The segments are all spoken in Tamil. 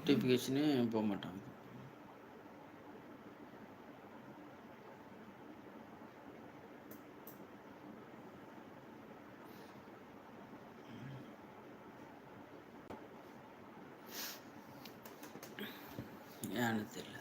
நோட்டிஃபிகேஷனே போக மாட்டாங்க ஏன்னு தெரியல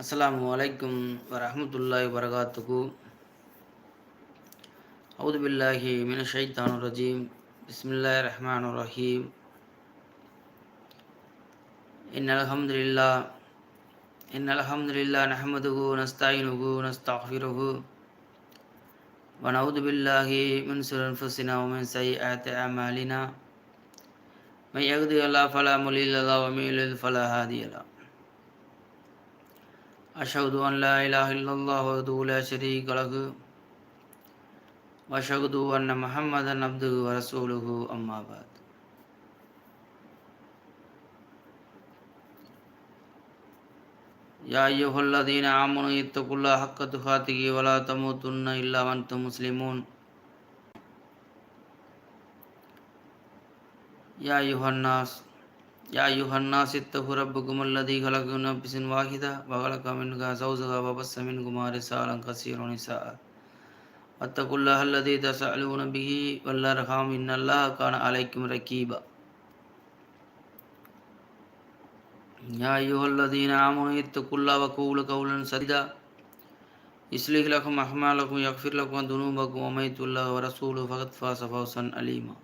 அஸ்ஸலாமு அலைக்கும் வரஹ்மத்துல்லாஹி வரகாத்துகு அவுது பில்லாஹி மின ஷைத்தானு ரஜீம் பிஸ்மில்லாஹ் ரஹ்மான் ரஹீம் இன் அல்ஹம்துலில்லா இன் அல்ஹம்துலில்லா நஹ்மதுஹு நஸ்தாயினுஹு நஸ்தக்ஃபிருஹு ونعوذ بالله من شرور أنفسنا ومن سيئات أعمالنا من يهده الله فلا مضل له ومن يضلل فلا هادي له أشهد أن لا إله إلا الله وحده لا شريك له وأشهد أن محمدا عبده ورسوله أما بعد. يا أيها الذين آمنوا اتقوا الله حق تقاته ولا تموتن إلا وأنتم مسلمون. يا أيها الناس يا أيها الناس اتقوا ربكم الذي خلقكم من نفس واحدة وخلق منها زوجها وبث منهما رسالا كثيرا ونساء واتقوا الله الذي تسألون به والأرحام إن الله كان عليكم رقيبا يا أيها الذين آمنوا اتقوا الله وقولوا قولا سديدا يصلح لكم أعمالكم يغفر لكم ذنوبكم ومن يطع الله ورسوله فقد فاز فوزا عليما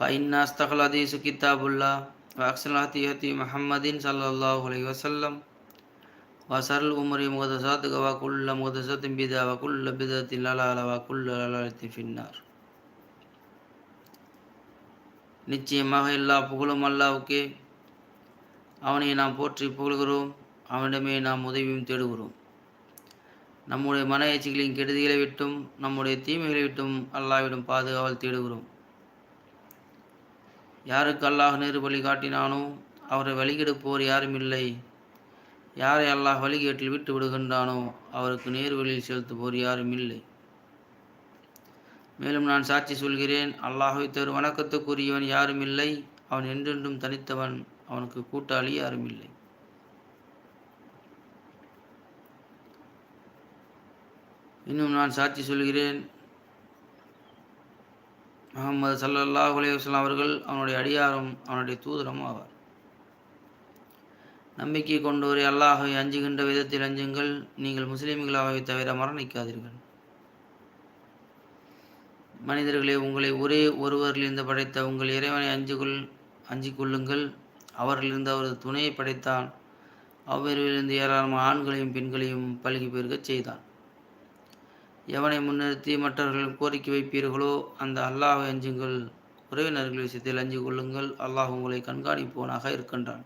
فإن أصدق الحديث كتاب الله وأحسن الهدي هدي محمد صلى الله عليه وسلم وشر الأمور محدثاتها وكل محدثة بدعة وكل بدعة ضلالة وكل ضلالة في النار நிச்சயமாக எல்லா புகழும் அல்லாவுக்கே அவனை நாம் போற்றி புகழ்கிறோம் அவனிடமே நாம் உதவியும் தேடுகிறோம் நம்முடைய மன எச்சிகளின் கெடுதிகளை விட்டும் நம்முடைய தீமைகளை விட்டும் அல்லாவிடம் பாதுகாவல் தேடுகிறோம் யாருக்கு அல்லாஹ் நேரு வழி காட்டினானோ அவரை வழிகெடுப்போர் யாரும் இல்லை. யாரை அல்லாஹ் வழிகேட்டில் விட்டு விடுகின்றானோ அவருக்கு நேர் வழியில் செலுத்துவோர் யாரும் இல்லை. மேலும் நான் சாட்சி சொல்கிறேன் அல்லாஹை தரும் வணக்கத்துக்குரியவன் யாரும் இல்லை. அவன் என்றென்றும் தனித்தவன் அவனுக்கு கூட்டாளி யாரும் இல்லை. இன்னும் நான் சாட்சி சொல்கிறேன் முகமது சல்லல்லாஹ் அலையுஸ்லாம் அவர்கள் அவனுடைய அடியாரும் அவனுடைய தூதரும் ஆவார். நம்பிக்கை கொண்டோரை அல்லாஹை அஞ்சுகின்ற விதத்தில் அஞ்சுங்கள். நீங்கள் முஸ்லீம்களாகவே தவிர மரணிக்காதீர்கள். மனிதர்களே உங்களை ஒரே ஒருவரிலிருந்து படைத்த உங்கள் இறைவனை அஞ்சுகொள் அஞ்சு கொள்ளுங்கள் அவரிலிருந்து அவரது துணையை படைத்தான். அவ்விரவிலிருந்து ஏராளமான ஆண்களையும் பெண்களையும் பல்கி பெருகச் செய்தான். எவனை முன்னிறுத்தி மற்றவர்கள் கோரிக்கை வைப்பீர்களோ அந்த அல்லாஹை அஞ்சுங்கள் உறவினர்கள் விஷயத்தில் அஞ்சு கொள்ளுங்கள். அல்லாஹ் உங்களை கண்காணிப்பவனாக இருக்கின்றான்.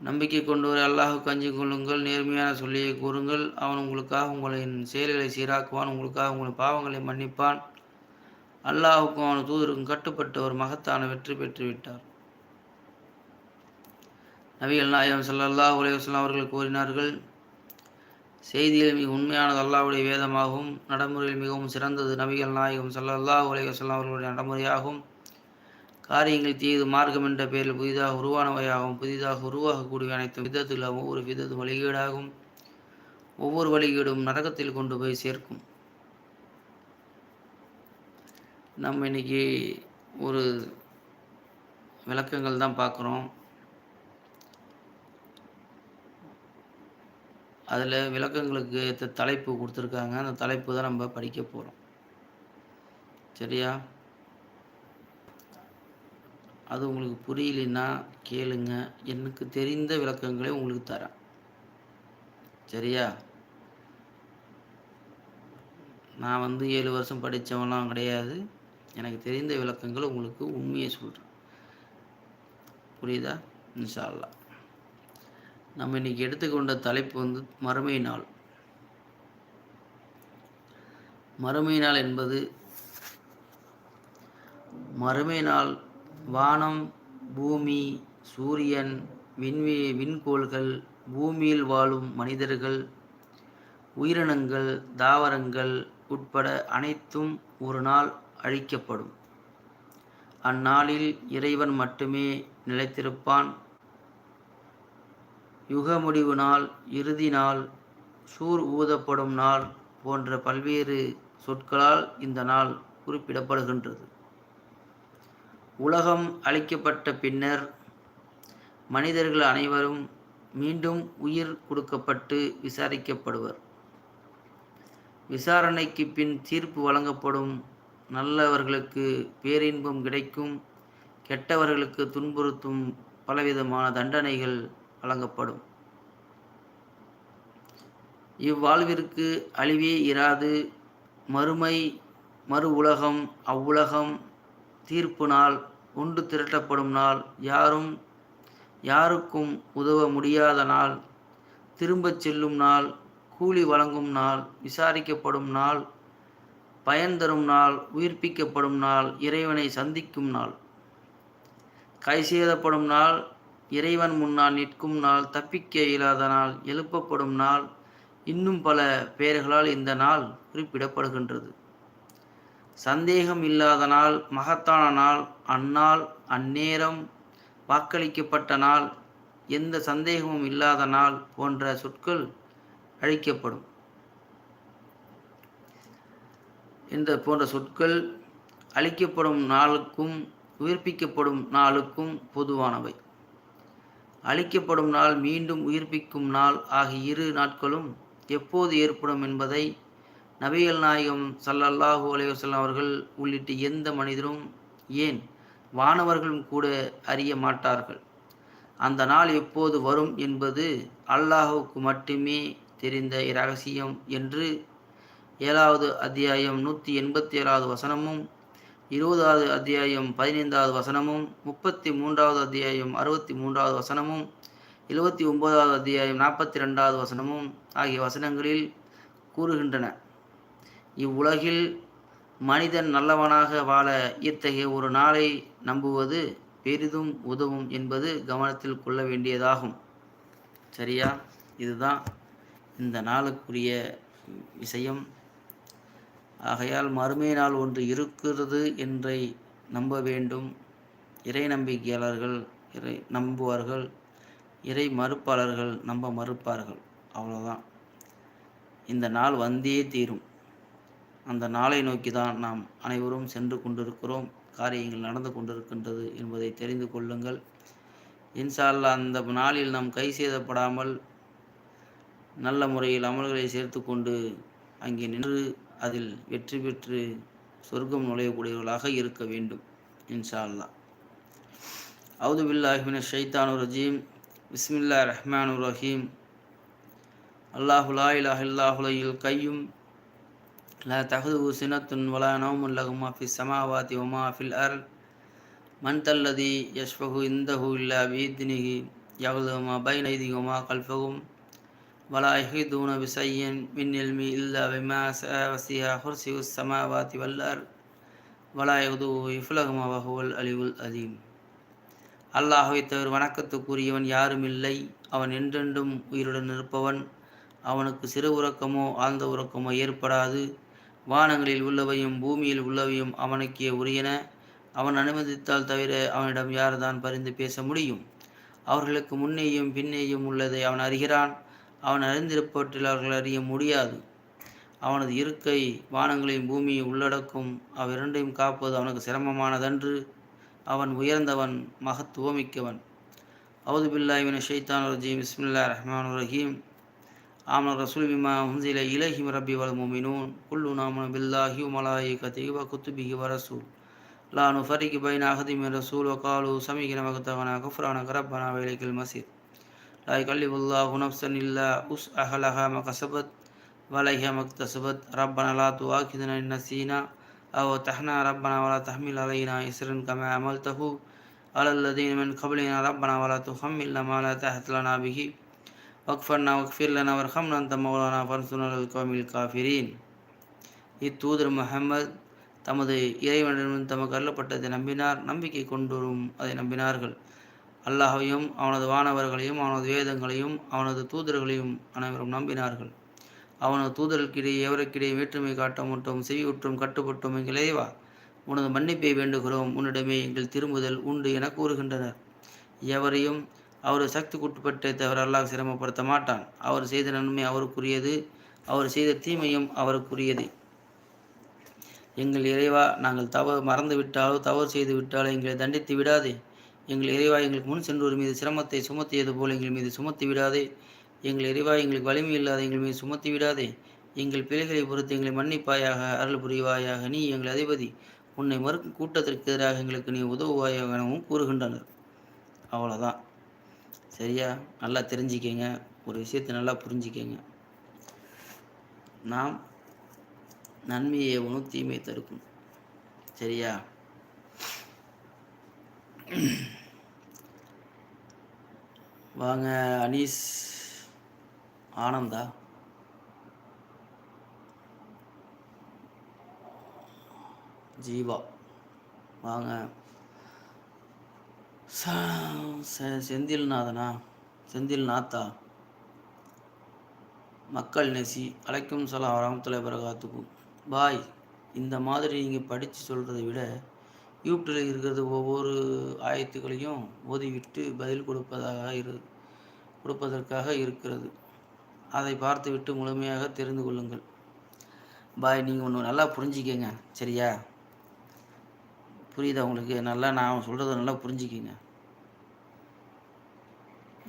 நம்பிக்கை கொண்டவரை அல்லாஹுக்கு அஞ்சு கொள்ளுங்கள். நேர்மையான சொல்லியை கூறுங்கள். அவன் உங்களுக்காக உங்களின் செயல்களை சீராக்குவான். உங்களுக்காக உங்கள் பாவங்களை மன்னிப்பான். அல்லாஹுக்கும் அவன் தூதருக்கும் கட்டுப்பட்டு ஒரு மகத்தான வெற்றி பெற்றுவிட்டார் நபிகள் நாயகம் சல்லல்லாஹ் உலகம் அவர்கள் கூறினார்கள் செய்தியில் மிக உண்மையானது அல்லாவுடைய வேதமாகவும் நடைமுறையில் மிகவும் சிறந்தது நபிகள் நாயகம் சல்லல்லாஹ் உலகம் அவர்களுடைய நடைமுறையாகும். காரியங்கள் தீது மார்க்கம் என்ற பெயரில் புதிதாக உருவானவையாகவும் புதிதாக உருவாகக்கூடிய அனைத்து விதத்தில் ஒவ்வொரு விதத்து வழிகேடாகும். ஒவ்வொரு வழிகேடும் நரகத்தில் கொண்டு போய் சேர்க்கும். நம்ம இன்னைக்கு ஒரு விளக்கங்கள் தான் பார்க்குறோம். அதில் விளக்கங்களுக்கு ஏற்ற தலைப்பு கொடுத்துருக்காங்க. அந்த தலைப்பு தான் நம்ம படிக்க போகிறோம் சரியா? அது உங்களுக்கு புரியலைன்னா கேளுங்க. எனக்கு தெரிந்த விளக்கங்களை உங்களுக்கு தரேன். சரியா? நான் வந்து ஏழு வருஷம் படித்தவெல்லாம் கிடையாது. எனக்கு தெரிந்த விளக்கங்கள் உங்களுக்கு உண்மையை சொல்கிறேன் புரியுதா? இன்ஷா நம்ம இன்னைக்கு எடுத்துக்கொண்ட தலைப்பு வந்து மறுமை நாள். மறுமை நாள் என்பது மறுமை நாள் வானம் பூமி சூரியன் விண்வெ விண்கோள்கள் பூமியில் வாழும் மனிதர்கள் உயிரினங்கள் தாவரங்கள் உட்பட அனைத்தும் ஒரு நாள் அழிக்கப்படும். அந்நாளில் இறைவன் மட்டுமே நிலைத்திருப்பான். யுக முடிவு நாள் இறுதி நாள் சூர் ஊதப்படும் நாள் போன்ற பல்வேறு சொற்களால் இந்த நாள் குறிப்பிடப்படுகின்றது. உலகம் அளிக்கப்பட்ட பின்னர் மனிதர்கள் அனைவரும் மீண்டும் உயிர் கொடுக்கப்பட்டு விசாரிக்கப்படுவர். விசாரணைக்கு பின் தீர்ப்பு வழங்கப்படும் நல்லவர்களுக்கு பேரின்பம் கிடைக்கும் கெட்டவர்களுக்கு துன்புறுத்தும் பலவிதமான தண்டனைகள் வழங்கப்படும். இவ்வாழ்விற்கு அழிவே இராது. மறுமை மறு உலகம் அவ்வுலகம் தீர்ப்பு நாள் ஒன்று திரட்டப்படும் நாள். யாரும் யாருக்கும் உதவ முடியாத நாள். திரும்பச் செல்லும் நாள் கூலி வழங்கும் நாள் விசாரிக்கப்படும் நாள் பயன் தரும் நாள் உயிர்ப்பிக்கப்படும் நாள் இறைவனை சந்திக்கும் நாள். கை சேதப்படும் நாள் இறைவன் முன்னால் நிற்கும் நாள் தப்பிக்க இயலாத நாள் எழுப்பப்படும் நாள் இன்னும் பல பெயர்களால் இந்த நாள் குறிப்பிடப்படுகின்றது. சந்தேகம் இல்லாத நாள் மகத்தான நாள் அந்நாள் அந்நேரம் வாக்களிக்கப்பட்ட நாள் எந்த சந்தேகமும் இல்லாத நாள் போன்ற சொற்கள் அழிக்கப்படும். என்ற போன்ற சொற்கள் அழிக்கப்படும் நாளுக்கும் உயிர்ப்பிக்கப்படும் நாளுக்கும் பொதுவானவை. அழிக்கப்படும் நாள் மீண்டும் உயிர்ப்பிக்கும் நாள் ஆகிய இரு நாட்களும் எப்போது ஏற்படும் என்பதை நபிகள் நாயகம் சல்லல்லாஹூ அலைவசல்லாம் அவர்கள் உள்ளிட்ட எந்த மனிதரும் ஏன் வானவர்களும் கூட அறிய மாட்டார்கள்? அந்த நாள் எப்போது வரும் என்பது அல்லாஹுக்கு மட்டுமே தெரிந்த இரகசியம் என்று ஏழாவது அத்தியாயம் நூற்றி எண்பத்தி ஏழாவது வசனமும் இருபதாவது அத்தியாயம் பதினைந்தாவது வசனமும் முப்பத்தி மூன்றாவது அத்தியாயம் அறுபத்தி மூன்றாவது வசனமும் எழுபத்தி ஒன்பதாவது அத்தியாயம் நாற்பத்தி ரெண்டாவது வசனமும் ஆகிய வசனங்களில் கூறுகின்றன. இவ்வுலகில் மனிதன் நல்லவனாக வாழ இத்தகைய ஒரு நாளை நம்புவது பெரிதும் உதவும் என்பது கவனத்தில் கொள்ள வேண்டியதாகும். சரியா? இதுதான் இந்த நாளுக்குரிய விஷயம். ஆகையால் மறுமை நாள் ஒன்று இருக்கிறது என்றை நம்ப வேண்டும். இறை நம்பிக்கையாளர்கள் இறை நம்புவார்கள் இறை மறுப்பாளர்கள் நம்ப மறுப்பார்கள். அவ்வளோதான் இந்த நாள் வந்தே தீரும். அந்த நாளை நோக்கி தான் நாம் அனைவரும் சென்று கொண்டிருக்கிறோம். காரியங்கள் நடந்து கொண்டிருக்கின்றது என்பதை தெரிந்து கொள்ளுங்கள். இன்சால்லா அந்த நாளில் நாம் கை செய்தப்படாமல் நல்ல முறையில் அமல்களை சேர்த்து கொண்டு அங்கே நின்று அதில் வெற்றி பெற்று சொர்க்கம் நுழையக்கூடியவர்களாக இருக்க வேண்டும் இன்ஷா அல்லா அவுது பில்லாஹிமின் ஷைத்தானு ரஜீம். பிஸ்மில்லா ரஹ்மானு ரஹீம். அல்லாஹுலா இலாஹ் இல்லாஹுலையில் கையும். லா தகுது சினத்துன் வலா நவமுன் லகுமா ஃபி சமாவாதி ஒமா ஃபில் அர் மன் தல்லதி யஷ்பகு இந்தஹு இல்லா பீத்னிஹி யகுதுமா பைனைதி கல்பகும் ولا يحيطون بشيء من علمه إلا بما شاء وسع كرسيه السماوات والأرض ولا يغدوه حفظهما وهو العلي العظيم அல்லாஹை தவிர வணக்கத்துக்குரியவன் யாரும் இல்லை அவன் என்றென்றும் உயிருடன் இருப்பவன் அவனுக்கு சிறு உறக்கமோ ஆழ்ந்த உறக்கமோ ஏற்படாது வானங்களில் உள்ளவையும் பூமியில் உள்ளவையும் அவனுக்கே உரியன அவன் அனுமதித்தால் தவிர அவனிடம் யார்தான் பரிந்து பேச முடியும் அவர்களுக்கு முன்னேயும் பின்னேயும் உள்ளதை அவன் அறிகிறான் அவன் அறிந்திருப்பவற்றில் அவர்கள் அறிய முடியாது. அவனது இருக்கை வானங்களையும் பூமியை உள்ளடக்கும். அவ்விரண்டையும் காப்பது அவனுக்கு சிரமமானதன்று. அவன் உயர்ந்தவன் மகத்துவமிக்கவன். அவுது பில்லாஹிமின் ஷைத்தான் ரஜீம். பிஸ்மில்லா ரஹ்மான் ரஹீம். ஆமன் ரசூல் பிமா ஹுன்சில இலஹிம் ரப்பி வல் முமினூன். குல்லு நாமன் பில்லாஹி மலாயி கதி வ குத்துபிஹி வ ரசூல். லா நுஃபரிக்கு பைன அஹதி மின் ரசூல் வகாலு சமிகின மகத்தவனா குஃப்ரான கரப்பனா வேலைக்கில் மசீத். لا يكلف الله نفسا إلا وسعها لها ما كسبت وعليها ما اكتسبت ربنا لا تؤاخذنا إن نسينا أو تحنا ربنا ولا تحمل علينا إسرا كما عملته على الذين من قبلنا ربنا ولا تحملنا ما لا تحت لنا به வக்ஃபன்னா வக்ஃபிர் லனா வர்ஹம் நந்த மௌலானா ஃபன்சுனல் கோமில் காஃபிரீன் இத்தூதர் முஹம்மது தமது இறைவனிடம் தமக்கு அருளப்பட்டதை நம்பினார் நம்பிக்கை கொண்டோரும் அதை நம்பினார்கள் அல்லாஹையும் அவனது வானவர்களையும் அவனது வேதங்களையும் அவனது தூதர்களையும் அனைவரும் நம்பினார்கள். அவனது தூதர்களுக்கிடையே எவருக்கிடையே வேற்றுமை காட்ட மட்டும் செவியுற்றும் கட்டுப்பட்டும் எங்கள் இறைவா உனது மன்னிப்பை வேண்டுகிறோம். உன்னிடமே எங்கள் திரும்புதல் உண்டு என கூறுகின்றனர். எவரையும் அவர் சக்திக்குட்பட்டு தவிர அல்லாஹ் சிரமப்படுத்த மாட்டான். அவர் செய்த நன்மை அவருக்குரியது அவர் செய்த தீமையும் அவருக்குரியது. எங்கள் இறைவா நாங்கள் தவறு மறந்து விட்டாலோ தவறு செய்து விட்டாலோ எங்களை தண்டித்து விடாதே. எங்கள் இறைவா எங்களுக்கு முன் சென்றோர் மீது சிரமத்தை சுமத்தியது போல் எங்கள் மீது சுமத்தி விடாதே. எங்கள் இறைவா எங்களுக்கு வலிமை இல்லாத எங்கள் மீது சுமத்தி விடாதே. எங்கள் பிழைகளை பொறுத்து எங்களை மன்னிப்பாயாக அருள் புரிவாயாக நீ எங்கள் அதிபதி. உன்னை மறுக்கும் கூட்டத்திற்கு எதிராக எங்களுக்கு நீ உதவுவாயாக எனவும் கூறுகின்றனர். அவ்வளோதான் சரியா? நல்லா தெரிஞ்சுக்கங்க. ஒரு விஷயத்தை நல்லா புரிஞ்சுக்கங்க. நாம் நன்மையை உணவு தீமை தடுக்கும் சரியா? வாங்க அனீஸ் ஆனந்தா. ஜீவா. வாங்க. செந்தில்நாதனா? செந்தில் நாத்தா மக்கள் நெசி. அலைக்கும் சலாம். வரமத்துல்லாஹி வரகாத்துக்கும் பாய் இந்த மாதிரி நீங்கள் படித்து சொல்கிறத விட யூடியூப்பில் இருக்கிறது ஒவ்வொரு ஆயத்துக்களையும் ஓதிவிட்டு பதில் கொடுப்பதாக இரு கொடுப்பதற்காக இருக்கிறது. அதை பார்த்துவிட்டு முழுமையாக தெரிந்து கொள்ளுங்கள். பாய் நீங்கள் ஒன்று நல்லா புரிஞ்சிக்கங்க சரியா? புரியுதா உங்களுக்கு? நல்லா நான் சொல்கிறத நல்லா புரிஞ்சிக்கங்க.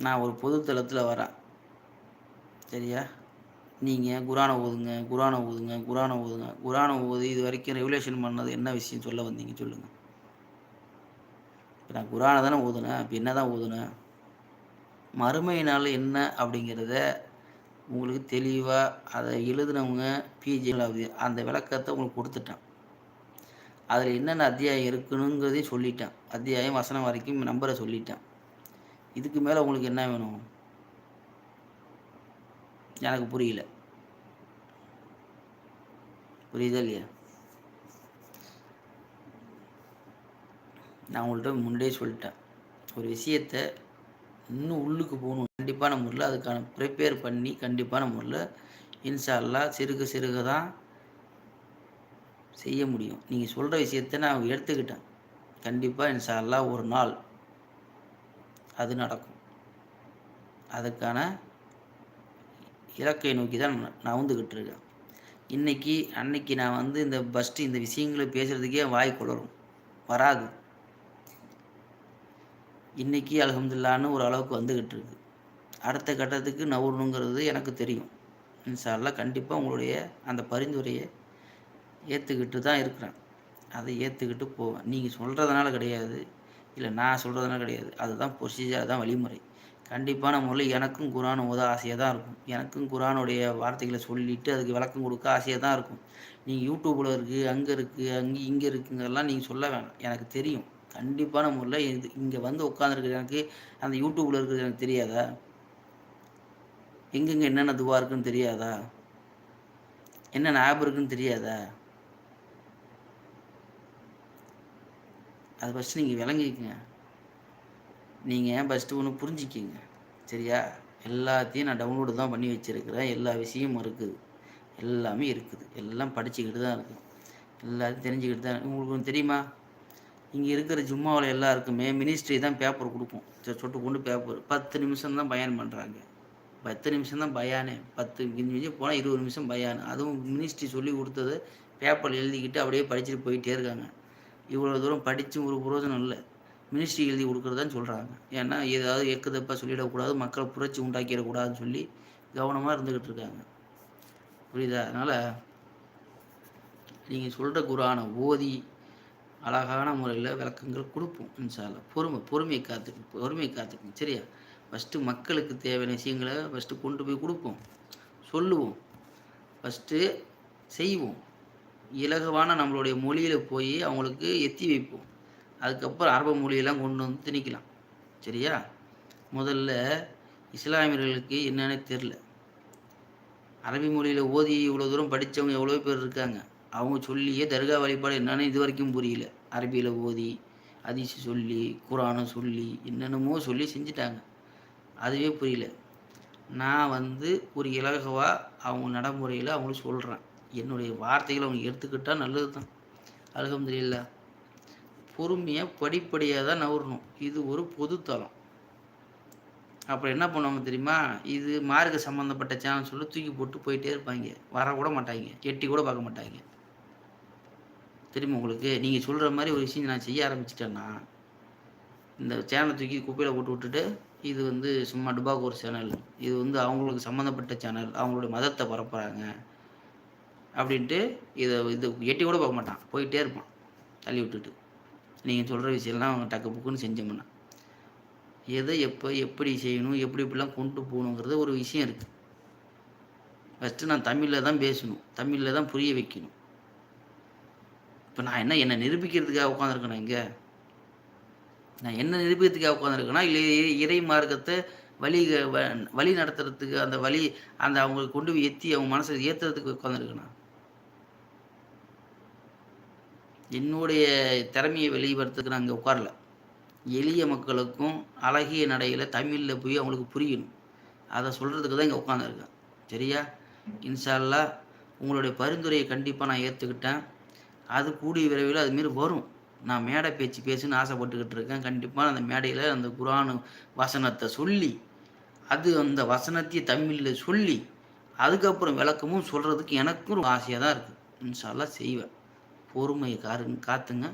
நான் ஒரு பொது தளத்தில் வரேன். சரியா? நீங்கள் குரானை ஓதுங்க குரானை ஓதுங்க குரானை ஓதுங்க. குரானை ஓதி இது வரைக்கும் ரெகுலேஷன் பண்ணது என்ன விஷயம் சொல்ல வந்தீங்க சொல்லுங்கள் இப்போ நான் குரானை தானே ஓதுனேன். இப்போ என்ன தான் ஓதுனேன்? மறுமையினால் என்ன அப்படிங்கிறத உங்களுக்கு தெளிவாக அதை எழுதுனவங்க பிஜி அந்த விளக்கத்தை உங்களுக்கு கொடுத்துட்டேன். அதில் என்னென்ன அத்தியாயம் இருக்கணுங்கிறதையும் சொல்லிட்டேன். அத்தியாயம் வசனம் வரைக்கும் நம்பரை சொல்லிட்டேன். இதுக்கு மேலே உங்களுக்கு என்ன வேணும்? எனக்கு புரியல. புரியுதா இல்லையா? நான் உங்கள்கிட்ட முன்னாடியே சொல்லிட்டேன். ஒரு விஷயத்த இன்னும் உள்ளுக்கு போகணும். கண்டிப்பான முறையில் அதுக்கான ப்ரிப்பேர் பண்ணி கண்டிப்பான முறையில் இன்ஷால்லா சிறுக சிறுக தான் செய்ய முடியும். நீங்கள் சொல்கிற விஷயத்த நான் எடுத்துக்கிட்டேன். கண்டிப்பாக இன்ஷால்லா ஒரு நாள் அது நடக்கும். அதுக்கான இலக்கை நோக்கி தான் நான் நவுந்துக்கிட்டு இருக்கேன். இன்றைக்கி அன்னைக்கு நான் வந்து இந்த ஃபஸ்ட்டு இந்த விஷயங்களை பேசுகிறதுக்கே வாய் குளரும் வராது. இன்றைக்கி அலகம்துல்லான்னு ஒரு அளவுக்கு வந்துக்கிட்டு இருக்கு. அடுத்த கட்டத்துக்கு நவுறணுங்கிறது எனக்கு தெரியும். இன்ஷா கண்டிப்பாக உங்களுடைய அந்த பரிந்துரையை ஏற்றுக்கிட்டு தான் இருக்கிறேன். அதை ஏற்றுக்கிட்டு போவேன். நீங்கள் சொல்கிறதுனால கிடையாது. இல்லை நான் சொல்கிறதுனால கிடையாது. அதுதான் ப்ரொசீஜர் அதுதான் வழிமுறை. கண்டிப்பான முறையில் எனக்கும் குரான் ஓத ஆசையாக தான் இருக்கும். எனக்கும் குரானுடைய வார்த்தைகளை சொல்லிவிட்டு அதுக்கு விளக்கம் கொடுக்க ஆசையாக தான் இருக்கும். நீங்கள் யூடியூப்பில் இருக்குது அங்கே இருக்குது அங்கே இங்கே இருக்குங்கெல்லாம் நீங்கள் சொல்ல வேணாம். எனக்கு தெரியும். கண்டிப்பான முறையில் இது இங்கே வந்து உட்காந்துருக்குற எனக்கு அந்த யூடியூப்பில் இருக்கிறது எனக்கு தெரியாதா? எங்கெங்கே என்னென்ன துவா இருக்குன்னு தெரியாதா? என்னென்ன ஆப் இருக்குன்னு தெரியாதா? அது ஃபஸ்ட்டு நீங்கள் விளங்கிக்கங்க. நீங்கள் ஃபஸ்ட்டு ஒன்று புரிஞ்சிக்கிங்க. சரியா? எல்லாத்தையும் நான் டவுன்லோடு தான் பண்ணி வச்சுருக்கிறேன். எல்லா விஷயமும் இருக்குது. எல்லாமே இருக்குது. எல்லாம் படிச்சுக்கிட்டு தான் இருக்குது எல்லாத்தையும் தெரிஞ்சுக்கிட்டு தான் உங்களுக்கு ஒன்று தெரியுமா? இங்கே இருக்கிற ஜும்மாவில் எல்லாருக்குமே மினிஸ்ட்ரி தான் பேப்பர் கொடுக்கும். சொட்டு கொண்டு பேப்பர் பத்து நிமிஷம் தான் பயன் பண்ணுறாங்க பத்து நிமிஷம் தான் பயானே. பத்து நிமிஷம் போனால் இருபது நிமிஷம் பயான். அதுவும் மினிஸ்ட்ரி சொல்லி கொடுத்தது பேப்பர் எழுதிக்கிட்டு அப்படியே படிச்சுட்டு போயிட்டே இருக்காங்க. இவ்வளோ தூரம் படித்தும் ஒரு பிரயோஜனம் இல்லை. மினிஸ்ட்ரி எழுதி கொடுக்குறதான்னு சொல்கிறாங்க ஏன்னா ஏதாவது எக்குதப்பா சொல்லிடக்கூடாது மக்களை புரட்சி உண்டாக்கிடக்கூடாதுன்னு சொல்லி கவனமாக இருந்துக்கிட்டு இருக்காங்க. புரியுதா? அதனால் நீங்கள் சொல்கிற குரானை ஓதி அழகான முறையில் விளக்கங்கள் கொடுப்போம் இன்ஷால்லா பொறுமை பொறுமையை காத்துக்கு பொறுமையை காத்துக்கணும் சரியா? ஃபஸ்ட்டு மக்களுக்கு தேவையான விஷயங்களை ஃபஸ்ட்டு கொண்டு போய் கொடுப்போம். சொல்லுவோம். ஃபஸ்ட்டு செய்வோம். இலகுவான நம்மளுடைய மொழியில் போய் அவங்களுக்கு எத்தி வைப்போம். அதுக்கப்புறம் அரபு மொழியெல்லாம் கொண்டு வந்து திணிக்கலாம். சரியா? முதல்ல இஸ்லாமியர்களுக்கு என்னன்னு தெரில அரபி மொழியில் ஓதி இவ்வளோ தூரம் படித்தவங்க எவ்வளோ பேர் இருக்காங்க? அவங்க சொல்லியே தர்கா வழிபாடு என்னென்னு இது வரைக்கும் புரியல. அரபியில் ஓதி அதிசி சொல்லி குரானை சொல்லி என்னென்னமோ சொல்லி செஞ்சுட்டாங்க. அதுவே புரியல. நான் வந்து ஒரு இலகுவாக அவங்க நடைமுறையில் அவங்களுக்கு சொல்கிறேன் என்னுடைய வார்த்தைகளை அவங்க எடுத்துக்கிட்டால் நல்லது தான் அலகம்துல்லா பொறுமையாக படிப்படியாக தான் நவரணும் இது ஒரு பொதுத்தளம் அப்புறம் என்ன பண்ணுவாங்க தெரியுமா? இது மார்க்க சம்மந்தப்பட்ட சேனல் சொல்லி தூக்கி போட்டு போயிட்டே இருப்பாங்க. வரக்கூட மாட்டாங்க. எட்டி கூட பார்க்க மாட்டாங்க. தெரியுமா உங்களுக்கு நீங்கள் சொல்கிற மாதிரி ஒரு விஷயம் நான் செய்ய ஆரம்பிச்சிட்டேன்னா இந்த சேனலை தூக்கி குப்பையில் போட்டு விட்டுட்டு இது வந்து சும்மா டுபாக் ஒரு சேனல் இது வந்து அவங்களுக்கு சம்மந்தப்பட்ட சேனல் அவங்களுடைய மதத்தை பரப்புகிறாங்க அப்படின்ட்டு இதை இது எட்டி கூட பார்க்க மாட்டான். போயிட்டே இருப்பான். தள்ளி விட்டுட்டு. நீங்கள் சொல்கிற விஷயம்லாம் அவங்க டக்கு புக்குன்னு செஞ்சோம்னா எதை எப்போ எப்படி செய்யணும் எப்படி இப்படிலாம் கொண்டு போகணுங்கிறது ஒரு விஷயம் இருக்குது ஃபஸ்ட்டு நான் தமிழில் தான் பேசணும். தமிழில் தான் புரிய வைக்கணும். இப்போ நான் என்ன என்னை நிரூபிக்கிறதுக்காக உட்காந்துருக்கேன் இங்கே? நான் என்ன நிரூபிக்கிறதுக்காக உட்காந்துருக்கேன்னா இல்லை இறை மார்க்கத்தை வழி வழி நடத்துறதுக்கு அந்த வழி அந்த அவங்களுக்கு கொண்டு போய் எத்தி அவங்க மனசை ஏற்றுறதுக்கு உட்காந்துருக்கேனா என்னுடைய திறமையை வெளிப்படுத்துக்கு நான் இங்கே உட்காரல. எளிய மக்களுக்கும் அழகிய நடையில் தமிழில் போய் அவங்களுக்கு புரியணும். அதை சொல்கிறதுக்கு தான் இங்கே உட்காந்துருக்கேன் சரியா? இன்ஷால்லா உங்களுடைய பரிந்துரையை கண்டிப்பாக நான் ஏற்றுக்கிட்டேன் அது கூடிய விரைவில் அதுமாரி வரும். நான் மேடை பேச்சு பேசுன்னு ஆசைப்பட்டுக்கிட்டு இருக்கேன். கண்டிப்பாக அந்த மேடையில் அந்த குரானு வசனத்தை சொல்லி அது அந்த வசனத்தையே தமிழில் சொல்லி அதுக்கப்புறம் விளக்கமும் சொல்கிறதுக்கு எனக்கும் ஒரு ஆசையாக தான் இருக்குது இன்ஷால்லாம் செய்வேன். பொறுமையை காருங்க காத்துங்க.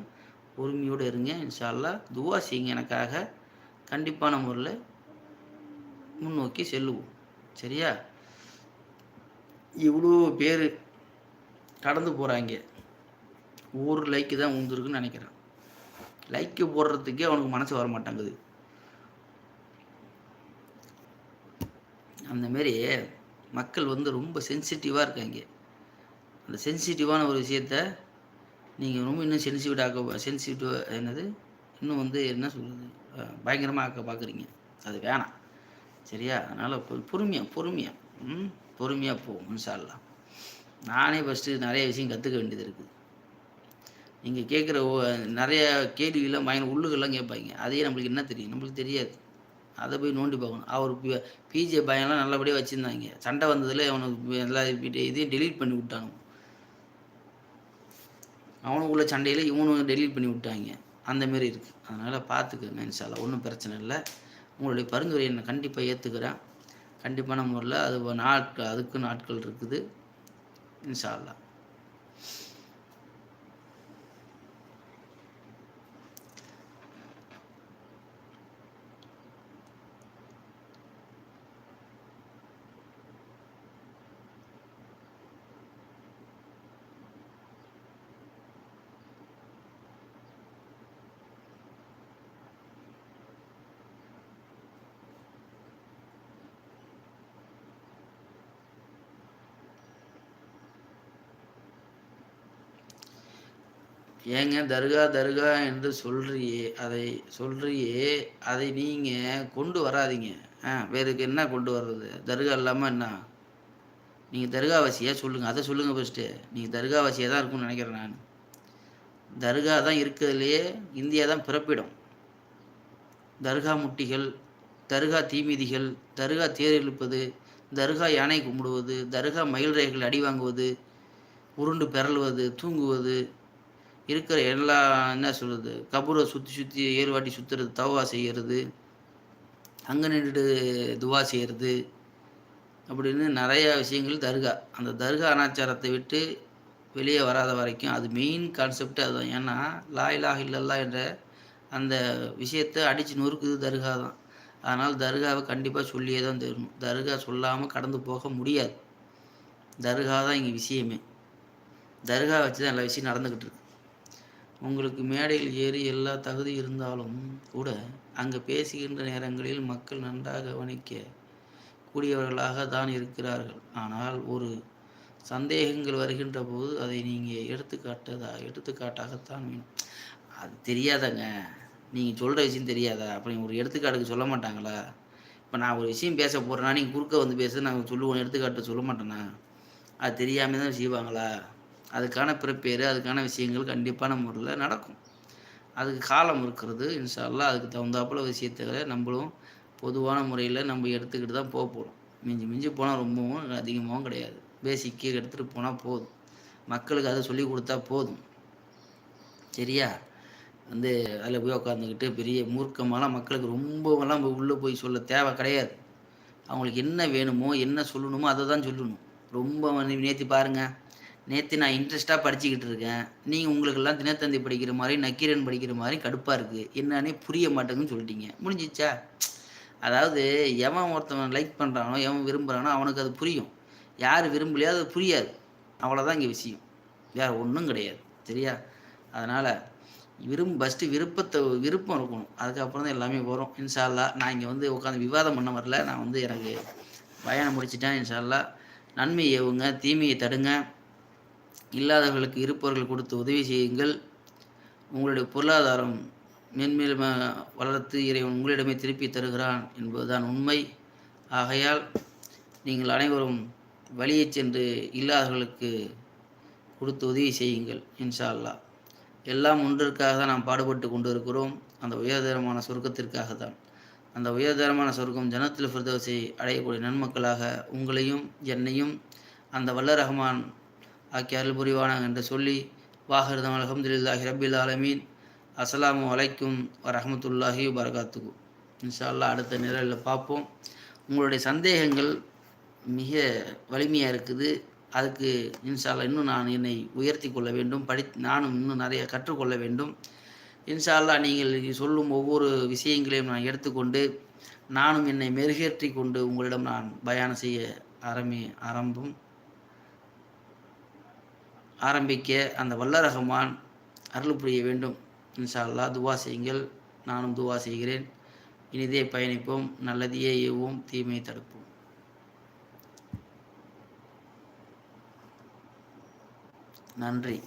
பொறுமையோடு இருங்க. இன்ஷால்லா துவா செய்யுங்க எனக்காக. கண்டிப்பான முறையில் முன்னோக்கி செல்லுவோம். சரியா? இவ்வளோ பேர் கடந்து போகிறாங்க ஒரு லைக்கு தான் உந்துருக்குன்னு நினைக்கிறேன். லைக்கு போடுறதுக்கே அவனுக்கு மனசு வர மாட்டேங்குது. அந்தமாரி மக்கள் வந்து ரொம்ப சென்சிட்டிவாக இருக்காங்க. அந்த சென்சிட்டிவான ஒரு விஷயத்த நீங்கள் ரொம்ப இன்னும் சென்சிட்டிவ் ஆக்க சென்சிட்டிவ் என்னது? இன்னும் வந்து என்ன சொல்கிறது பயங்கரமாக ஆக்க பார்க்குறீங்க அது வேணாம். சரியா? அதனால் பொறுமையாக பொறுமையாக ம் பொறுமையாக போகும் இன்ஷால்லாம் நானே ஃபஸ்ட்டு நிறைய விஷயம் கற்றுக்க வேண்டியது இருக்குது நீங்கள் கேட்குற நிறைய கேள்விகள்லாம் பயங்கர உள்ளுகள்லாம் கேட்பாங்க. அதையே நம்மளுக்கு என்ன தெரியும்? நம்மளுக்கு தெரியாது. அதை போய் நோண்டி பார்க்கணும். அவர் பிஜே பயம்லாம் நல்லபடியாக வச்சுருந்தாங்க. சண்டை வந்ததில் அவனுக்கு எல்லா இதையும் டெலீட் பண்ணி விட்டாங்க அவனுக்குள்ள சண்டையில் இவனும் டெலீட் பண்ணி விட்டாங்க. அந்தமாரி இருக்குது அதனால் பார்த்துக்கோங்க இன்ஷால்லா ஒன்றும் பிரச்சனை இல்லை. உங்களுடைய பரிந்துரையை நான் கண்டிப்பாக ஏற்றுக்கிறேன் கண்டிப்பான முறையில் அது நாட்கள் அதுக்கு நாட்கள் இருக்குது. இன்ஷால்லா ஏங்க தர்கா தர்கா என்று சொல்றியே அதை சொல்றியே அதை நீங்கள் கொண்டு வராதிங்க. ஆ வேறுக்கு என்ன கொண்டு வர்றது? தர்கா இல்லாமல் என்ன? நீங்கள் தர்காவாசியாக சொல்லுங்கள் அதை சொல்லுங்கள் ஃபஸ்ட்டு நீங்கள் தர்காவாசியாக தான் இருக்கும்னு நினைக்கிறேன் நான். தர்கா தான் இருக்கிறதுலையே இந்தியா தான் பிறப்பிடும். தர்கா முட்டிகள் தர்கா தீமிதிகள் தர்கா தேர் இழுப்பது தர்கா யானை கும்பிடுவது தர்கா மயில் ரேகைகள் அடி வாங்குவது உருண்டு பெறல்வது தூங்குவது இருக்கிற எல்லா என்ன சொல்கிறது கபூரை சுற்றி சுற்றி ஏழு வாட்டி சுற்றுறது தவா செய்கிறது அங்கே நின்றுட்டு துவா செய்கிறது அப்படின்னு நிறையா விஷயங்கள் தர்கா. அந்த தர்கா அனாச்சாரத்தை விட்டு வெளியே வராத வரைக்கும் அது மெயின் கான்செப்டே அதுதான். ஏன்னா லாயிலாக இல்லல்லா என்ற அந்த விஷயத்தை அடித்து நொறுக்குது தர்கா தான். அதனால் தர்காவை கண்டிப்பாக சொல்லியே தான் தரணும். தர்கா சொல்லாமல் கடந்து போக முடியாது. தர்கா தான் இங்கே விஷயமே. தர்கா வச்சு தான் எல்லா விஷயம் நடந்துக்கிட்டு இருக்கு. உங்களுக்கு மேடையில் ஏறி எல்லா தகுதி இருந்தாலும் கூட அங்கே பேசுகின்ற நேரங்களில் மக்கள் நன்றாக கவனிக்க கூடியவர்களாக தான் இருக்கிறார்கள். ஆனால் ஒரு சந்தேகங்கள் வருகின்ற போது அதை நீங்கள் எடுத்துக்காட்டதா? எடுத்துக்காட்டாகத்தான் வேணும் அது தெரியாதங்க. நீங்கள் சொல்கிற விஷயம் தெரியாதா? அப்படி ஒரு எடுத்துக்காட்டுக்கு சொல்ல மாட்டாங்களா? இப்போ நான் ஒரு விஷயம் பேச போகிறேன்னா நீங்கள் குறுக்க வந்து பேச நாங்கள் சொல்லுவோம் எடுத்துக்காட்டு சொல்ல மாட்டேண்ணா அது தெரியாமல் தான் செய்வாங்களா? அதுக்கான பிறப்பேர் அதுக்கான விஷயங்கள் கண்டிப்பான முறையில் நடக்கும். அதுக்கு காலம் இருக்கிறது. இன்ஷால்லாம் அதுக்கு தகுந்தாப்புல விஷயத்துகளை நம்மளும் பொதுவான முறையில் நம்ம எடுத்துக்கிட்டு தான் போக போகிறோம் மிஞ்சி மிஞ்சி போனால் ரொம்பவும் அதிகமாகவும் கிடையாது. பேசிக்கு எடுத்துகிட்டு போனால் போதும். மக்களுக்கு அதை சொல்லி கொடுத்தா போதும். சரியா? வந்து அதில் போய் உட்காந்துக்கிட்டு பெரிய மூர்க்கமான மக்களுக்கு ரொம்பவெல்லாம் உள்ளே போய் சொல்ல தேவை கிடையாது. அவங்களுக்கு என்ன வேணுமோ என்ன சொல்லணுமோ அதை தான் சொல்லணும். ரொம்ப நேற்று பாருங்கள் நேற்று நான் இன்ட்ரெஸ்ட்டாக படிச்சுக்கிட்டு இருக்கேன். நீங்கள் உங்களுக்கெல்லாம் தினத்தந்தி படிக்கிற மாதிரி நக்கீரன் படிக்கிற மாதிரி கடுப்பாக இருக்குது என்னன்னே புரிய மாட்டேங்குன்னு சொல்லிட்டீங்க. முடிஞ்சிச்சா? அதாவது எவன் ஒருத்தவன் லைக் பண்ணுறானோ எவன் விரும்புகிறானோ அவனுக்கு அது புரியும். யார் விரும்பலையோ அது புரியாது. அவ்வளோதான் இங்கே விஷயம். வேறு ஒன்றும் கிடையாது. சரியா? அதனால் விரும் ஃபஸ்ட்டு விருப்பத்தை விருப்பம் இருக்கணும். அதுக்கப்புறம் தான் எல்லாமே வரும். இன்ஷால்லா நான் இங்கே வந்து உட்காந்து விவாதம் பண்ண வரல. நான் வந்து எனக்கு பயணம் முடிச்சிட்டேன் இன்ஷால்லா நன்மை ஏவுங்க தீமையை தடுங்க. இல்லாதவர்களுக்கு இருப்பவர்கள் கொடுத்து உதவி செய்யுங்கள். உங்களுடைய பொருளாதாரம் மென்மேலும் வளர்த்து இறைவன் உங்களிடமே திருப்பி தருகிறான் என்பதுதான் உண்மை. ஆகையால் நீங்கள் அனைவரும் வழியை சென்று இல்லாதவர்களுக்கு கொடுத்து உதவி செய்யுங்கள் இன்ஷா அல்லா எல்லாம் ஒன்றிற்காக தான் நாம் பாடுபட்டு கொண்டு இருக்கிறோம் அந்த உயர்தரமான சொர்க்கத்திற்காக தான். அந்த உயர்தரமான சொர்க்கம் ஜனத்தில் ஃபிர்தோசை அடையக்கூடிய நன்மக்களாக உங்களையும் என்னையும் அந்த வல்ல ரஹ்மான் ஆக்கி அருள் புரிவானாங்க என்று சொல்லி வாஹிருதம் அலமதுல்லாஹி ரபில் ஆலமீன். அஸ்லாம் வலைக்கும் வரமத்துல்லாஹி வரகாத்துக்கு இன்ஷால்லா அடுத்த நிரலில் பார்ப்போம். உங்களுடைய சந்தேகங்கள் மிக வலிமையாக இருக்குது. அதுக்கு இன்ஷால்லா இன்னும் நான் என்னை உயர்த்தி கொள்ள வேண்டும். படி நானும் இன்னும் நிறைய கற்றுக்கொள்ள வேண்டும். இன்ஷால்லா நீங்கள் சொல்லும் ஒவ்வொரு விஷயங்களையும் நான் எடுத்துக்கொண்டு நானும் என்னை மெருகேற்றி கொண்டு உங்களிடம் நான் பயானம் செய்ய ஆரம்பி ஆரம்பம். ஆரம்பிக்க அந்த வல்லரகமான் அருள் புரிய வேண்டும். இன்ஷால்லா துவா செய்யுங்கள். நானும் துவா செய்கிறேன். இனிதே பயணிப்போம். நல்லதையே ஏவோம் தீமையை தடுப்போம். நன்றி.